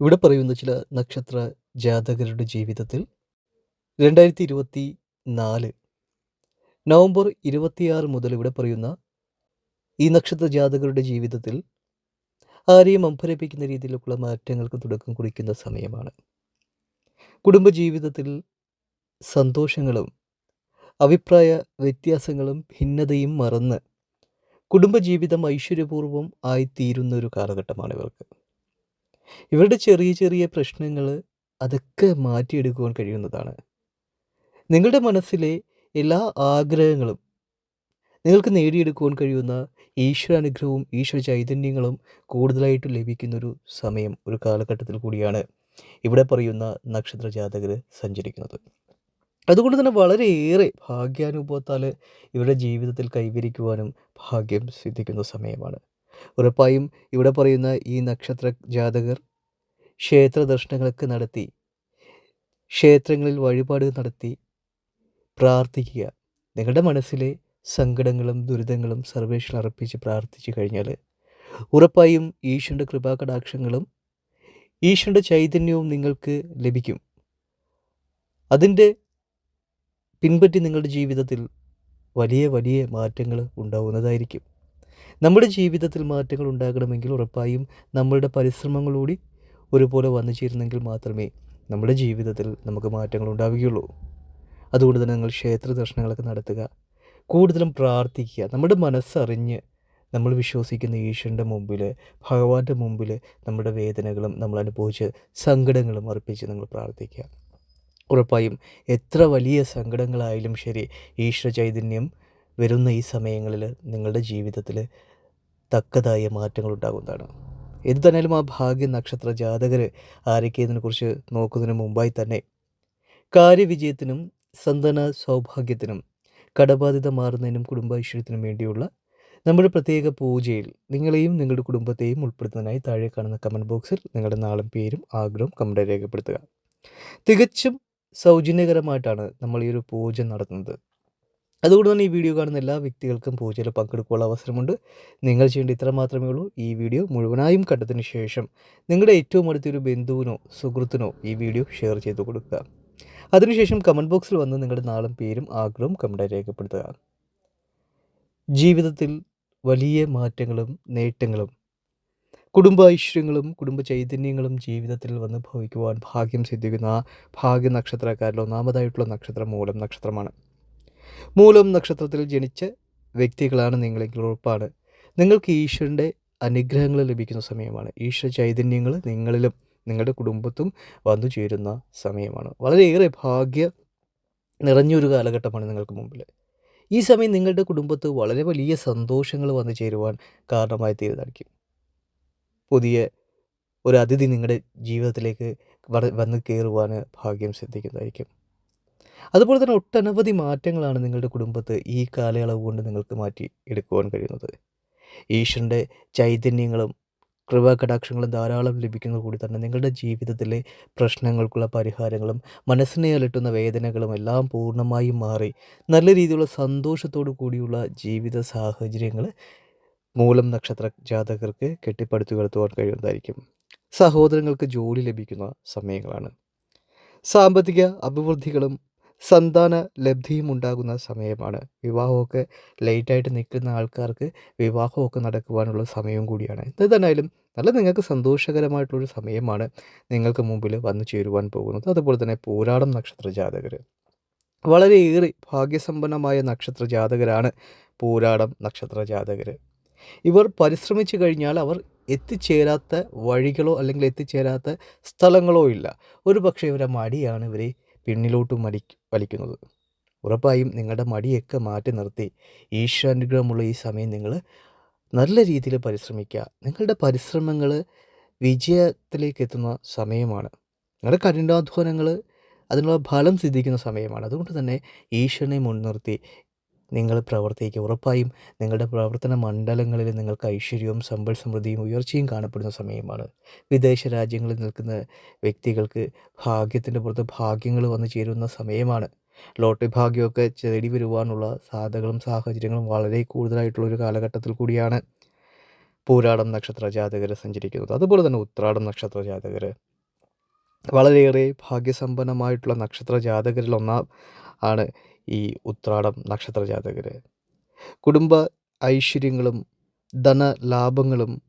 ഇവിടെ പറയുന്ന ചില നക്ഷത്ര ജാതകരുടെ ജീവിതത്തിൽ രണ്ടായിരത്തി ഇരുപത്തി നാല് നവംബർ ഇരുപത്തിയാറ് മുതൽ ഇവിടെ പറയുന്ന ഈ നക്ഷത്ര ജാതകരുടെ ജീവിതത്തിൽ ആരെയും അമ്പരപ്പിക്കുന്ന രീതിയിലുള്ള മാറ്റങ്ങൾക്ക് തുടക്കം കുറിക്കുന്ന സമയമാണ്. കുടുംബജീവിതത്തിൽ സന്തോഷങ്ങളും അഭിപ്രായ വ്യത്യാസങ്ങളും ഭിന്നതയും മറന്ന് കുടുംബജീവിതം ഐശ്വര്യപൂർവം ആയിത്തീരുന്ന ഒരു കാലഘട്ടമാണ് ഇവർക്ക്. ഇവരുടെ ചെറിയ ചെറിയ പ്രശ്നങ്ങൾ അതൊക്കെ മാറ്റിയെടുക്കുവാൻ കഴിയുന്നതാണ്. നിങ്ങളുടെ മനസ്സിലെ എല്ലാ ആഗ്രഹങ്ങളും നിങ്ങൾക്ക് നേടിയെടുക്കുവാൻ കഴിയുന്ന ഈശ്വരാനുഗ്രഹവും ഈശ്വര ചൈതന്യങ്ങളും കൂടുതലായിട്ട് ലഭിക്കുന്നൊരു സമയം ഒരു കാലഘട്ടത്തിൽ കൂടിയാണ് ഇവിടെ പറയുന്ന നക്ഷത്ര ജാതകർ സഞ്ചരിക്കുന്നത്. അതുകൊണ്ട് തന്നെ വളരെയേറെ ഭാഗ്യാനുഭവത്താൽ ഇവരുടെ ജീവിതത്തിൽ കൈവരിക്കുവാനും ഭാഗ്യം സിദ്ധിക്കുന്ന സമയമാണ്. ഉറപ്പായും ഇവിടെ പറയുന്ന ഈ നക്ഷത്ര ജാതകർ ക്ഷേത്ര ദർശനങ്ങളൊക്കെ നടത്തി ക്ഷേത്രങ്ങളിൽ വഴിപാട് നടത്തി പ്രാർത്ഥിക്കുക. നിങ്ങളുടെ മനസ്സിലെ സങ്കടങ്ങളും ദുരിതങ്ങളും സർവേഷൻ അർപ്പിച്ച് പ്രാർത്ഥിച്ചു കഴിഞ്ഞാൽ ഉറപ്പായും ഈശ്വരന്റെ കൃപാകടാക്ഷങ്ങളും ഈശ്വരന്റെ ചൈതന്യവും നിങ്ങൾക്ക് ലഭിക്കും. അതിന്റെ പിൻപറ്റി നിങ്ങളുടെ ജീവിതത്തിൽ വലിയ വലിയ മാറ്റങ്ങൾ ഉണ്ടാവുന്നതായിരിക്കും. നമ്മുടെ ജീവിതത്തിൽ മാറ്റങ്ങൾ ഉണ്ടാകണമെങ്കിൽ ഉറപ്പായും നമ്മളുടെ പരിശ്രമങ്ങളൂടി ഒരുപോലെ വന്നു ചേരുന്നെങ്കിൽ മാത്രമേ നമ്മുടെ ജീവിതത്തിൽ നമുക്ക് മാറ്റങ്ങൾ ഉണ്ടാവുകയുള്ളൂ. അതുകൊണ്ട് തന്നെ നിങ്ങൾ ക്ഷേത്ര ദർശനങ്ങളൊക്കെ നടത്തുക. കൂടുതലും പ്രാർത്ഥിക്കുക. നമ്മുടെ മനസ്സറിഞ്ഞ് നമ്മൾ വിശ്വസിക്കുന്ന ഈശ്വരന്റെ മുമ്പിൽ ഭഗവാന്റെ മുമ്പിൽ നമ്മുടെ വേദനകളും നമ്മൾ അനുഭവിച്ച സങ്കടങ്ങളും അർപ്പിച്ച് നിങ്ങൾ പ്രാർത്ഥിക്കുക. ഉറപ്പായും എത്ര വലിയ സങ്കടങ്ങളായാലും ശരി ഈശ്വര ചൈതന്യം വരുന്ന ഈ സമയങ്ങളിൽ നിങ്ങളുടെ ജീവിതത്തിൽ തക്കതായ മാറ്റങ്ങൾ ഉണ്ടാകുന്നതാണ് എന്ത് തന്നെയാലും ആ ഭാഗ്യ നക്ഷത്ര ജാതകർ ആരൊക്കെയതിനെക്കുറിച്ച് നോക്കുന്നതിന് മുമ്പായി തന്നെ. കാര്യവിജയത്തിനും സന്തന സൗഭാഗ്യത്തിനും കടബാധ്യത മാറുന്നതിനും കുടുംബൈശ്വര്യത്തിനും വേണ്ടിയുള്ള നമ്മുടെ പ്രത്യേക പൂജയിൽ നിങ്ങളെയും നിങ്ങളുടെ കുടുംബത്തെയും ഉൾപ്പെടുത്തുന്നതിനായി താഴെ കാണുന്ന കമന്റ് ബോക്സിൽ നിങ്ങളുടെ നാളും പേരും ആഗ്രഹവും കമന്റ് രേഖപ്പെടുത്തുക. തികച്ചും സൗജന്യകരമായിട്ടാണ് നമ്മൾ ഈ ഒരു പൂജ നടത്തുന്നത്. അതുകൊണ്ട് തന്നെ ഈ വീഡിയോ കാണുന്ന എല്ലാ വ്യക്തികൾക്കും പൂജയിൽ പങ്കെടുക്കാനുള്ള അവസരമുണ്ട്. നിങ്ങൾ ചെയ്യേണ്ട ഇത്ര മാത്രമേ ഉള്ളൂ. ഈ വീഡിയോ മുഴുവനായും കണ്ടതിന് ശേഷം നിങ്ങളുടെ ഏറ്റവും അടുത്തൊരു ബന്ധുവിനോ സുഹൃത്തിനോ ഈ വീഡിയോ ഷെയർ ചെയ്ത് കൊടുക്കുക. അതിനുശേഷം കമന്റ് ബോക്സിൽ വന്ന് നിങ്ങളുടെ നാളും പേരും ആഗ്രഹവും കമന്റായി രേഖപ്പെടുത്തുക. ജീവിതത്തിൽ വലിയ മാറ്റങ്ങളും നേട്ടങ്ങളും കുടുംബ ഐശ്വര്യങ്ങളും കുടുംബ ചൈതന്യങ്ങളും ജീവിതത്തിൽ വന്ന് ഭവിക്കുവാൻ ഭാഗ്യം സിദ്ധിക്കുന്ന ഭാഗ്യ നക്ഷത്രക്കാരിൽ ഒന്നാമതായിട്ടുള്ള നക്ഷത്രം മൂലം നക്ഷത്രമാണ്. മൂലം നക്ഷത്രത്തിൽ ജനിച്ച വ്യക്തികളാണ് നിങ്ങളെങ്കിൽ ഉറപ്പാണ്. നിങ്ങൾക്ക് ഈശ്വരന്റെ അനുഗ്രഹങ്ങൾ ലഭിക്കുന്ന സമയമാണ്. ഈശ്വര ചൈതന്യങ്ങൾ നിങ്ങളിലും നിങ്ങളുടെ കുടുംബത്തും വന്നു ചേരുന്ന സമയമാണ്. വളരെയേറെ ഭാഗ്യ നിറഞ്ഞൊരു കാലഘട്ടമാണ് നിങ്ങൾക്ക് മുമ്പിൽ ഈ സമയം നിങ്ങളുടെ കുടുംബത്ത് വളരെ വലിയ സന്തോഷങ്ങൾ വന്നു ചേരുവാൻ കാരണമായി തീരുന്നതായിരിക്കും. പുതിയ ഒരു അതിഥി നിങ്ങളുടെ ജീവിതത്തിലേക്ക് വന്ന് കയറുവാൻ ഭാഗ്യം സിദ്ധിക്കുന്നതായിരിക്കും. അതുപോലെ തന്നെ ഒട്ടനവധി മാറ്റങ്ങളാണ് നിങ്ങളുടെ കുടുംബത്ത് ഈ കാലയളവ് കൊണ്ട് നിങ്ങൾക്ക് മാറ്റി എടുക്കുവാൻ കഴിയുന്നത്. ഈശ്വരന്റെ ചൈതന്യങ്ങളും കൃപാകടാക്ഷങ്ങളും ധാരാളം ലഭിക്കുന്നത് കൂടി തന്നെ നിങ്ങളുടെ ജീവിതത്തിലെ പ്രശ്നങ്ങൾക്കുള്ള പരിഹാരങ്ങളും മനസ്സിനെ അലട്ടുന്ന വേദനകളും എല്ലാം പൂർണമായും മാറി നല്ല രീതിയിലുള്ള സന്തോഷത്തോടു കൂടിയുള്ള ജീവിത സാഹചര്യങ്ങൾ മൂലം നക്ഷത്ര ജാതകർക്ക് കെട്ടിപ്പടുത്തുയർത്തുവാൻ കഴിയുന്നതായിരിക്കും. സഹോദരങ്ങൾക്ക് ജോലി ലഭിക്കുന്ന സമയങ്ങളാണ്. സാമ്പത്തിക അഭിവൃദ്ധികളും സന്താന ലബ്ധിയും ഉണ്ടാകുന്ന സമയമാണ്. വിവാഹമൊക്കെ ലേറ്റായിട്ട് നിൽക്കുന്ന ആൾക്കാർക്ക് വിവാഹമൊക്കെ നടക്കുവാനുള്ള സമയവും കൂടിയാണ്. എന്തായാലും നല്ല നിങ്ങൾക്ക് സന്തോഷകരമായിട്ടുള്ളൊരു സമയമാണ് നിങ്ങൾക്ക് മുമ്പിൽ വന്നു ചേരുവാൻ പോകുന്നത്. അതുപോലെ തന്നെ പോരാടം നക്ഷത്ര ജാതകർ. വളരെയേറെ ഭാഗ്യസമ്പന്നമായ നക്ഷത്ര ജാതകരാണ് പോരാടം നക്ഷത്ര ജാതകർ. ഇവർ പരിശ്രമിച്ചു കഴിഞ്ഞാൽ അവർ എത്തിച്ചേരാത്ത വഴികളോ അല്ലെങ്കിൽ എത്തിച്ചേരാത്ത സ്ഥലങ്ങളോ ഇല്ല. ഒരു പക്ഷേ ഇവരെ മടിയാണ് ഇവരെ പിന്നിലോട്ട് മടി വലിക്കുന്നത്. ഉറപ്പായും നിങ്ങളുടെ മടിയൊക്കെ മാറ്റി നിർത്തി. ഈശ്വരാനുഗ്രഹമുള്ള ഈ സമയം നിങ്ങൾ നല്ല രീതിയിൽ പരിശ്രമിക്കുക. നിങ്ങളുടെ പരിശ്രമങ്ങൾ വിജയത്തിലേക്ക് എത്തുന്ന സമയമാണ്. നിങ്ങളുടെ കഠിനാധ്വാനങ്ങൾ അതിനുള്ള ഫലം സിദ്ധിക്കുന്ന സമയമാണ്. അതുകൊണ്ട് തന്നെ ഈശ്വരനെ മുൻനിർത്തി നിങ്ങൾ പ്രവർത്തിക്കുക. ഉറപ്പായും നിങ്ങളുടെ പ്രവർത്തന മണ്ഡലങ്ങളിൽ നിങ്ങൾക്ക് ഐശ്വര്യവും സമ്പൽ സമൃദ്ധിയും ഉയർച്ചയും കാണപ്പെടുന്ന സമയമാണ്. വിദേശ രാജ്യങ്ങളിൽ നിൽക്കുന്ന വ്യക്തികൾക്ക് ഭാഗ്യത്തിന്റെ പുറത്ത് ഭാഗ്യങ്ങൾ വന്നു ചേരുന്ന സമയമാണ്. ലോട്ടറി ഭാഗ്യമൊക്കെ തേടി വരുവാനുള്ള സാധ്യതകളും സാഹചര്യങ്ങളും വളരെ കൂടുതലായിട്ടുള്ള ഒരു കാലഘട്ടത്തിൽ കൂടിയാണ് പൂരാടം നക്ഷത്ര ജാതകർ സഞ്ചരിക്കുന്നത്. അതുപോലെ തന്നെ ഉത്രാടം നക്ഷത്ര ജാതകർ. വളരെയേറെ ഭാഗ്യസമ്പന്നമായിട്ടുള്ള നക്ഷത്ര ജാതകരിൽ ഒന്നാം ആണ് ഈ ഉത്രാടം നക്ഷത്ര ജാതകർ കുടുംബ ഐശ്വര്യങ്ങളും ധനലാഭങ്ങളും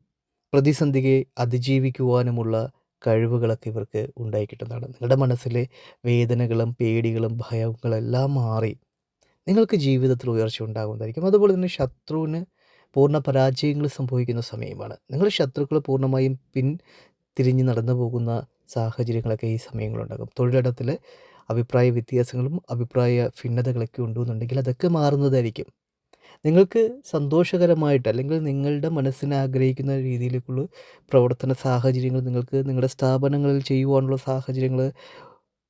പ്രതിസന്ധിയെ അതിജീവിക്കുവാനുമുള്ള കഴിവുകളൊക്കെ ഇവർക്ക് ഉണ്ടായി കിട്ടുന്നതാണ് നിങ്ങളുടെ മനസ്സിലെ വേദനകളും പേടികളും ഭയങ്ങളെല്ലാം മാറി നിങ്ങൾക്ക് ജീവിതത്തിൽ ഉയർച്ച ഉണ്ടാകുന്നതായിരിക്കും. അതുപോലെ തന്നെ ശത്രുവിന് പൂർണ പരാജയങ്ങൾ സംഭവിക്കുന്ന സമയമാണ്. നിങ്ങൾ ശത്രുക്കൾ പൂർണമായും പിൻ തിരിഞ്ഞ് നടന്നു പോകുന്ന സാഹചര്യങ്ങളൊക്കെ ഈ സമയങ്ങളുണ്ടാകും. തൊഴിലിടത്തിൽ അഭിപ്രായ വ്യത്യാസങ്ങളും അഭിപ്രായ ഭിന്നതകളൊക്കെ ഉണ്ടെന്നുണ്ടെങ്കിൽ അതൊക്കെ മാറുന്നതായിരിക്കും. നിങ്ങൾക്ക് സന്തോഷകരമായിട്ട് അല്ലെങ്കിൽ നിങ്ങളുടെ മനസ്സിനെ ആഗ്രഹിക്കുന്ന രീതിയിലേക്കുള്ള പ്രവർത്തന സാഹചര്യങ്ങൾ നിങ്ങൾക്ക് നിങ്ങളുടെ സ്ഥാപനങ്ങളിൽ ചെയ്യുവാനുള്ള സാഹചര്യങ്ങൾ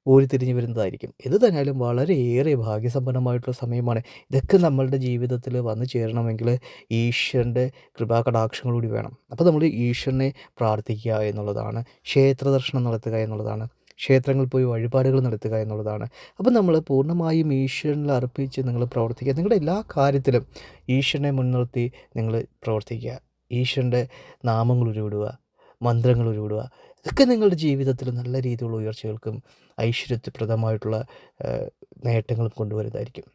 ഊരിത്തിരിഞ്ഞ് വരുന്നതായിരിക്കും. ഇത് തന്നെയാലും വളരെയേറെ ഭാഗ്യസമ്പന്നമായിട്ടുള്ള സമയമാണ്. ഇതൊക്കെ നമ്മളുടെ ജീവിതത്തിൽ വന്നു ചേരണമെങ്കിൽ ഈശ്വരന്റെ കൃപാകടാക്ഷങ്ങളൂടി വേണം. അപ്പോൾ നമ്മൾ ഈശ്വരനെ പ്രാർത്ഥിക്കുക എന്നുള്ളതാണ്. ക്ഷേത്ര ദർശനം നടത്തുക എന്നുള്ളതാണ്. ക്ഷേത്രങ്ങളിൽ പോയി വഴിപാടുകൾ നടത്തുക എന്നുള്ളതാണ്. അപ്പോൾ നമ്മൾ പൂർണമായും ഈശ്വരനിൽ അർപ്പിച്ച് നിങ്ങൾ പ്രവർത്തിക്കുക. നിങ്ങളുടെ എല്ലാ കാര്യത്തിലും ഈശ്വരനെ മുൻനിർത്തി നിങ്ങൾ പ്രവർത്തിക്കുക. ഈശ്വരന്റെ നാമങ്ങൾ ഉരുവിടുക മന്ത്രങ്ങൾ ഉരുവിടുക. ഇതൊക്കെ നിങ്ങളുടെ ജീവിതത്തിൽ നല്ല രീതിയിലുള്ള ഉയർച്ചകൾക്കും ഐശ്വര്യപ്രദമായിട്ടുള്ള നേട്ടങ്ങളും കൊണ്ടുവരുന്നതായിരിക്കും.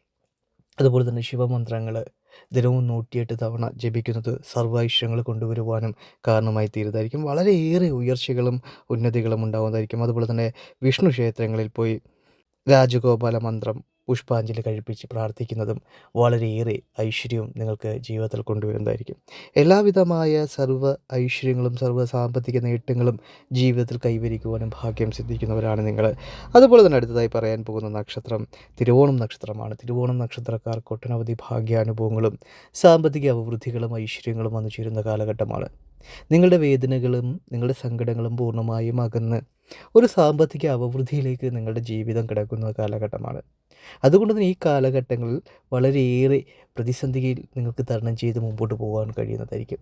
അതുപോലെ തന്നെ ശിവമന്ത്രങ്ങൾ ദിനവും നൂറ്റിയെട്ട് തവണ ജപിക്കുന്നത് സർവൈശ്വര്യങ്ങൾ കൊണ്ടുവരുവാനും കാരണമായി തീരുന്നതായിരിക്കും. വളരെയേറെ ഉയർച്ചകളും ഉന്നതികളും ഉണ്ടാകുന്നതായിരിക്കും. അതുപോലെ തന്നെ വിഷ്ണു ക്ഷേത്രങ്ങളിൽ പോയി രാജഗോപാല മന്ത്രം പുഷ്പാഞ്ജലി കഴിപ്പിച്ച് പ്രാർത്ഥിക്കുന്നതും വളരെയേറെ ഐശ്വര്യവും നിങ്ങൾക്ക് ജീവിതത്തിൽ കൊണ്ടുവരുന്നതായിരിക്കും. എല്ലാവിധമായ സർവ ഐശ്വര്യങ്ങളും സർവ സാമ്പത്തിക നേട്ടങ്ങളും ജീവിതത്തിൽ കൈവരിക്കുവാനും ഭാഗ്യം സിദ്ധിക്കുന്നവരാണ് നിങ്ങൾ. അതുപോലെ തന്നെ അടുത്തതായി പറയാൻ പോകുന്ന നക്ഷത്രം തിരുവോണം നക്ഷത്രമാണ്. തിരുവോണം നക്ഷത്രക്കാർക്ക് ഒട്ടനവധി ഭാഗ്യാനുഭവങ്ങളും സാമ്പത്തിക അഭിവൃദ്ധികളും ഐശ്വര്യങ്ങളും വന്നു ചേരുന്ന കാലഘട്ടമാണ്. നിങ്ങളുടെ വേദനകളും നിങ്ങളുടെ സങ്കടങ്ങളും പൂർണമായും അകന്ന് ഒരു സാമ്പത്തിക അഭിവൃദ്ധിയിലേക്ക് നിങ്ങളുടെ ജീവിതം കിടക്കുന്ന കാലഘട്ടമാണ്. അതുകൊണ്ട് തന്നെ ഈ കാലഘട്ടങ്ങളിൽ വളരെയേറെ പ്രതിസന്ധിയിൽ നിങ്ങൾക്ക് തരണം ചെയ്ത് മുമ്പോട്ട് പോകാൻ കഴിയുന്നതായിരിക്കും.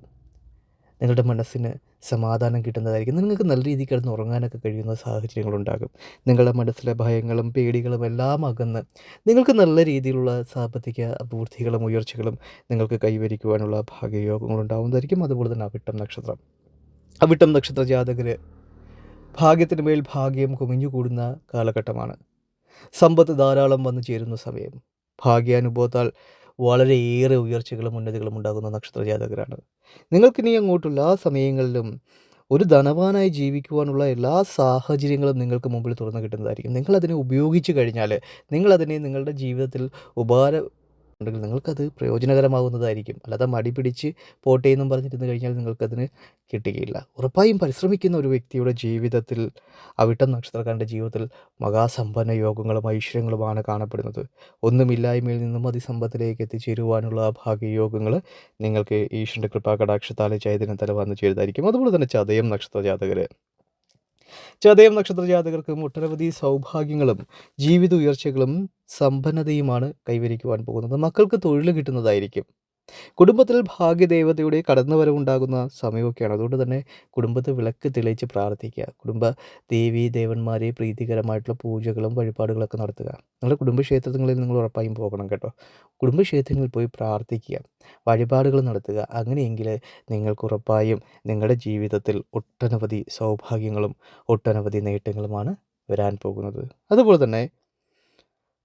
നിങ്ങളുടെ മനസ്സിന് സമാധാനം കിട്ടുന്നതായിരിക്കും. നിങ്ങൾക്ക് നല്ല രീതിയിൽ കിടന്ന് ഉറങ്ങാനൊക്കെ കഴിയുന്ന സാഹചര്യങ്ങളുണ്ടാകും. നിങ്ങളുടെ മനസ്സിലെ ഭയങ്ങളും പേടികളും എല്ലാം അകന്ന് നിങ്ങൾക്ക് നല്ല രീതിയിലുള്ള സാമ്പത്തിക അഭിവൃദ്ധികളും ഉയർച്ചകളും നിങ്ങൾക്ക് കൈവരിക്കുവാനുള്ള ഭാഗ്യയോഗങ്ങളുണ്ടാവുന്നതായിരിക്കും അതുപോലെ തന്നെ അവിട്ടം നക്ഷത്രം. അവിട്ടം നക്ഷത്ര ജാതകർ ഭാഗ്യത്തിന് മേൽ ഭാഗ്യം കുമിഞ്ഞുകൂടുന്ന കാലഘട്ടമാണ്. സമ്പത്ത് ധാരാളം വന്നു ചേരുന്ന സമയം. ഭാഗ്യാനുഭവത്താൽ വളരെയേറെ ഉയർച്ചകളും ഉന്നതികളും ഉണ്ടാകുന്ന നക്ഷത്ര ജാതകരാണ് നിങ്ങൾക്കിനി അങ്ങോട്ടുള്ള ആ സമയങ്ങളിലും ഒരു ധനവാനായി ജീവിക്കുവാനുള്ള എല്ലാ സാഹചര്യങ്ങളും നിങ്ങൾക്ക് മുമ്പിൽ തുറന്നു കിട്ടുന്നതായിരിക്കും. നിങ്ങളതിനെ ഉപയോഗിച്ച് കഴിഞ്ഞാൽ നിങ്ങളതിനെ നിങ്ങളുടെ ജീവിതത്തിൽ ഉപകാര ഉണ്ടെങ്കിൽ നിങ്ങൾക്കത് പ്രയോജനകരമാകുന്നതായിരിക്കും. അല്ലാതെ മടി പിടിച്ച് പോട്ടെ എന്നും പറഞ്ഞിരുന്ന് കഴിഞ്ഞാൽ നിങ്ങൾക്കതിന് കിട്ടുകയില്ല. ഉറപ്പായും പരിശ്രമിക്കുന്ന ഒരു വ്യക്തിയുടെ ജീവിതത്തിൽ അവിട്ടം നക്ഷത്രക്കാരന്റെ ജീവിതത്തിൽ മഹാസമ്പന്ന യോഗങ്ങളും ഐശ്വര്യങ്ങളുമാണ് കാണപ്പെടുന്നത്. ഒന്നുമില്ലായ്മയിൽ നിന്നും അതിസമ്പത്തിലേക്ക് എത്തിച്ചേരുവാനുള്ള ഭാഗ്യയോഗങ്ങൾ നിങ്ങൾക്ക് ഈശ്വരന്റെ കൃപാകടാക്ഷത്താലെ തല വന്നു ചേരുന്നതായിരിക്കും. അതുപോലെ തന്നെ ചതയം നക്ഷത്ര ജാതകർ ചതയം നക്ഷത്ര ജാതകർക്കും ഒട്ടനവധി സൗഭാഗ്യങ്ങളും ജീവിത ഉയർച്ചകളും സമ്പന്നതയുമാണ് കൈവരിക്കുവാൻ പോകുന്നത്. മക്കൾക്ക് തൊഴിൽ കിട്ടുന്നതായിരിക്കും. കുടുംബത്തിൽ ഭാഗ്യദേവതയുടെ കടന്നുവരവുണ്ടാകുന്ന സമയമൊക്കെയാണ്. അതുകൊണ്ട് തന്നെ കുടുംബത്തെ വിളക്ക് തെളിയിച്ച് പ്രാർത്ഥിക്കുക. കുടുംബ ദേവി ദേവന്മാരെ പ്രീതികരമായിട്ടുള്ള പൂജകളും വഴിപാടുകളൊക്കെ നടത്തുക. നിങ്ങളുടെ കുടുംബക്ഷേത്രങ്ങളിൽ നിങ്ങൾ ഉറപ്പായും പോകണം കേട്ടോ. കുടുംബക്ഷേത്രങ്ങളിൽ പോയി പ്രാർത്ഥിക്കുക. വഴിപാടുകൾ നടത്തുക. അങ്ങനെയെങ്കിൽ നിങ്ങൾക്ക് ഉറപ്പായും നിങ്ങളുടെ ജീവിതത്തിൽ ഒട്ടനവധി സൗഭാഗ്യങ്ങളും ഒട്ടനവധി നേട്ടങ്ങളുമാണ് വരാൻ പോകുന്നത്. അതുപോലെ തന്നെ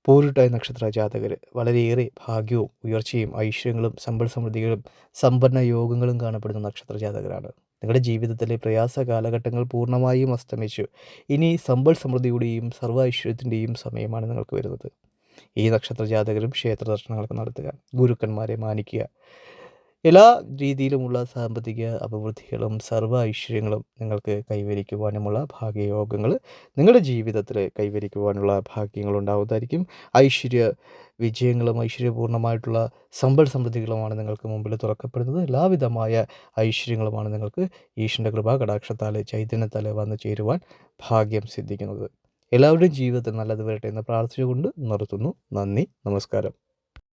പോരുട്ടായ നക്ഷത്ര ജാതകർ വളരെയേറെ ഭാഗ്യവും ഉയർച്ചയും ഐശ്വര്യങ്ങളും സമ്പൽ സമൃദ്ധികളും സമ്പന്ന യോഗങ്ങളും കാണപ്പെടുന്ന നക്ഷത്ര ജാതകരാണ്. നിങ്ങളുടെ ജീവിതത്തിലെ പ്രയാസ കാലഘട്ടങ്ങൾ പൂർണമായും അസ്തമിച്ചു. ഇനി സമ്പൽ സമൃദ്ധിയുടെയും സർവ ഐശ്വര്യത്തിന്റെയും സമയമാണ് നിങ്ങൾക്ക് വരുന്നത്. ഈ നക്ഷത്ര ജാതകരും ക്ഷേത്ര ദർശനങ്ങളൊക്കെ നടത്തുക. ഗുരുക്കന്മാരെ മാനിക്കുക. എല്ലാ രീതിയിലുമുള്ള സാമ്പത്തിക അഭിവൃദ്ധികളും സർവ ഐശ്വര്യങ്ങളും നിങ്ങൾക്ക് കൈവരിക്കുവാനുമുള്ള ഭാഗ്യയോഗങ്ങൾ നിങ്ങളുടെ ജീവിതത്തിൽ കൈവരിക്കുവാനുള്ള ഭാഗ്യങ്ങൾ ഉണ്ടാവുന്നതായിരിക്കും ഐശ്വര്യ വിജയങ്ങളും ഐശ്വര്യപൂർണമായിട്ടുള്ള സമ്പൽ സമൃദ്ധികളുമാണ് നിങ്ങൾക്ക് മുമ്പിൽ തുറക്കപ്പെടുന്നത്. എല്ലാവിധമായ ഐശ്വര്യങ്ങളുമാണ് നിങ്ങൾക്ക് ഈശ്വരന്റെ കൃപ കടാക്ഷത്താൽ ചൈതന്യത്താൽ വന്നു ചേരുവാൻ ഭാഗ്യം സിദ്ധിക്കുന്നത്. എല്ലാവരുടെയും ജീവിതത്തിൽ നല്ലത് വരട്ടെ എന്ന് പ്രാർത്ഥിച്ചുകൊണ്ട് നിർത്തുന്നു. നന്ദി. നമസ്കാരം.